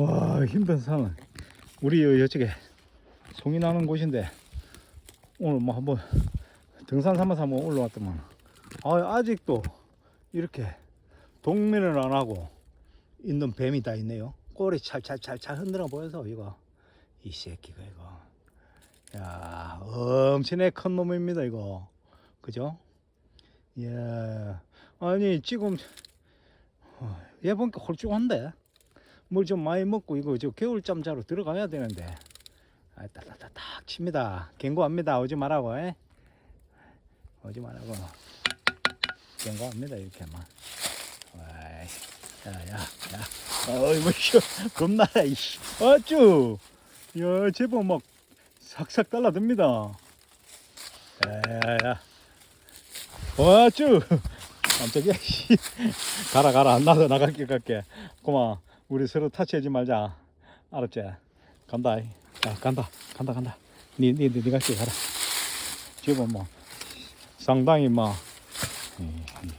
와 힘든 산 우리 여- 여쪽에 송이 나는 곳인데 오늘 뭐 한번 등산 삼아서 한번 올라왔더만. 아, 아직도 이렇게 동면을 안 하고 있는 뱀이 다 있네요. 꼬리 찰찰찰찰 흔들어 보여서 이거. 이 새끼가 이거. 야 엄청나게 큰 놈입니다 이거. 그죠? 예. 아니 지금 어, 얘 보니까 홀쭉한데 물좀 많이 먹고 이거 저 겨울잠 자로 들어가야 되는데. 아, 딱딱딱 칩니다. 경고합니다. 오지 말라고 에? 오지 말라고. 경고합니다 이렇게 막 와이 야야야. 어이구 씨 겁나라 이씨. 어쭈! 야 제법 막 삭삭 달라듭니다. 야야야. 어쭈! 깜짝이야 씨. 가라 가라. 나도 나갈게 갈게. 고마 우리 서로 타치하지 말자. 알았지? 간다. 자 간다. 간다 간다. 니 니 니 니 갈게 가라. 지금 뭐 상당히 뭐 음, 음.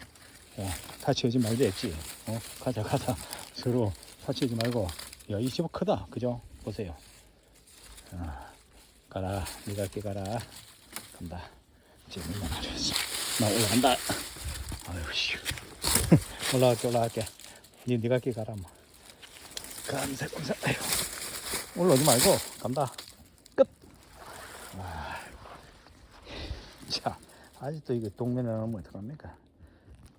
야, 타치하지 말자 했지. 어 가자 가자. 서로 타치하지 말고. 야이 집은 크다. 그죠? 보세요. 아, 가라. 니 갈게 가라. 간다. 지금 나나 올라간다. 아유 씨. 올라갈게 올라갈게. 니 니가 길 가라 뭐 감사 감사. 아유 올라오지 말고 간다. 끝. 아, 자 아직도 이게 동면에 나오면 어떡합니까